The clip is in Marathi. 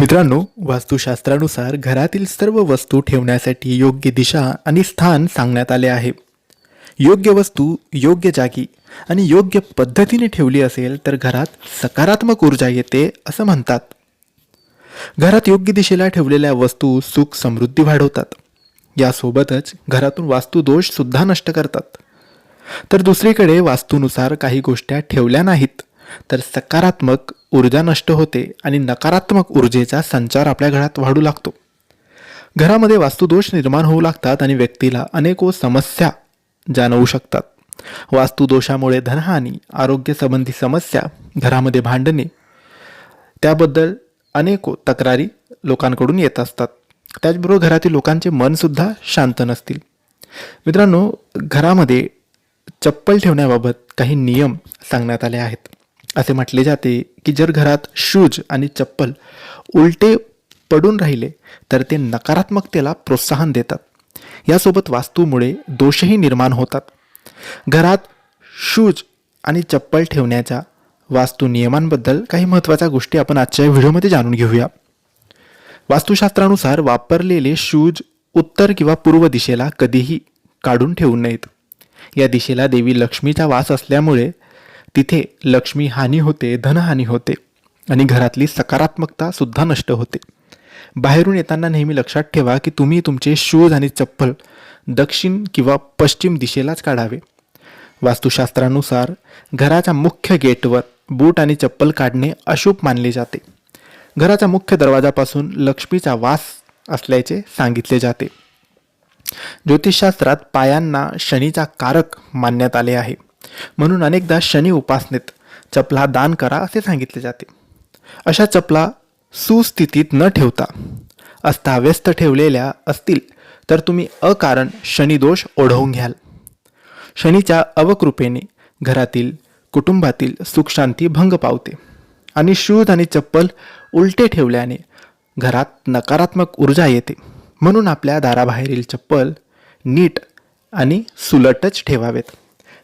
मित्रांनो वास्तुशास्त्रानुसार घरातील सर्व वस्तू ठेवण्यासाठी योग्य दिशा आणि स्थान सांगण्यात आले आहे. योग्य वस्तू योग्य जागी आणि योग्य पद्धतीने ठेवली असेल तर घरात सकारात्मक ऊर्जा येते असं म्हणतात. घरात योग्य दिशेला ठेवलेल्या वस्तू सुख समृद्धी वाढवतात. यासोबतच घरातून वास्तुदोष सुद्धा नष्ट करतात. तर दुसरीकडे वास्तूनुसार काही गोष्टी ठेवल्या नाहीत. तर सकारात्मक ऊर्जा नष्ट होते आणि नकारात्मक ऊर्जेचा संचार आपल्या घरात वाढू लागतो. घरामध्ये वास्तुदोष निर्माण होऊ लागतात आणि व्यक्तीला अनेको समस्या जाणवू शकतात. वास्तुदोषामुळे धनहानी आरोग्यसंबंधी समस्या घरामध्ये भांडणे त्याबद्दल अनेको तक्रारी लोकांकडून येत असतात. त्याचबरोबर घरातील लोकांचे मनसुद्धा शांत नसतील. मित्रांनो घरामध्ये चप्पल ठेवण्याबाबत काही नियम सांगण्यात आले आहेत. असे म्हटले जाते की जर घरात शूज आणि चप्पल उलटे पडून राहिले तर ते नकारात्मकतेला प्रोत्साहन देतात. यासोबत वास्तूमुळे दोषही निर्माण होतात. घरात शूज आणि चप्पल ठेवण्याच्या वास्तू नियमांबद्दल काही महत्त्वाच्या गोष्टी आपण आजच्या व्हिडिओमध्ये जाणून घेऊया. वास्तुशास्त्रानुसार वापरलेले शूज उत्तर किंवा पूर्व दिशेला कधीही काढून ठेवू नयेत. या दिशेला देवी लक्ष्मीचा वास असल्यामुळे तिथे लक्ष्मी हानी होते धनहानी होते आणि घरातली सकारात्मकता सुद्धा नष्ट होते. बाहेरून येताना नेहमी लक्षात ठेवा की तुम्ही तुमचे शूज आणि चप्पल दक्षिण किंवा पश्चिम दिशेलाच काढावे. वास्तुशास्त्रानुसार घराच्या मुख्य गेटवर बूट आणि चप्पल काढणे अशुभ मानले जाते. घराच्या मुख्य दरवाजापासून लक्ष्मीचा वास असल्याचे सांगितले जाते. ज्योतिषशास्त्रात पायांना शनीचा कारक मानण्यात आले आहे. म्हणून अनेकदा शनी उपासनेत चपला दान करा असे सांगितले जाते. अशा चपला सुस्थितीत न ठेवता अस्ताव्यस्त ठेवलेल्या असतील तर तुम्ही अकारण शनिदोष ओढवून घ्याल. शनीच्या अवकृपेने घरातील कुटुंबातील सुखशांती भंग पावते आणि शूज आणि चप्पल उलटे ठेवल्याने घरात नकारात्मक ऊर्जा येते. म्हणून आपल्या दाराबाहेरील चप्पल नीट आणि सुलटच ठेवावेत.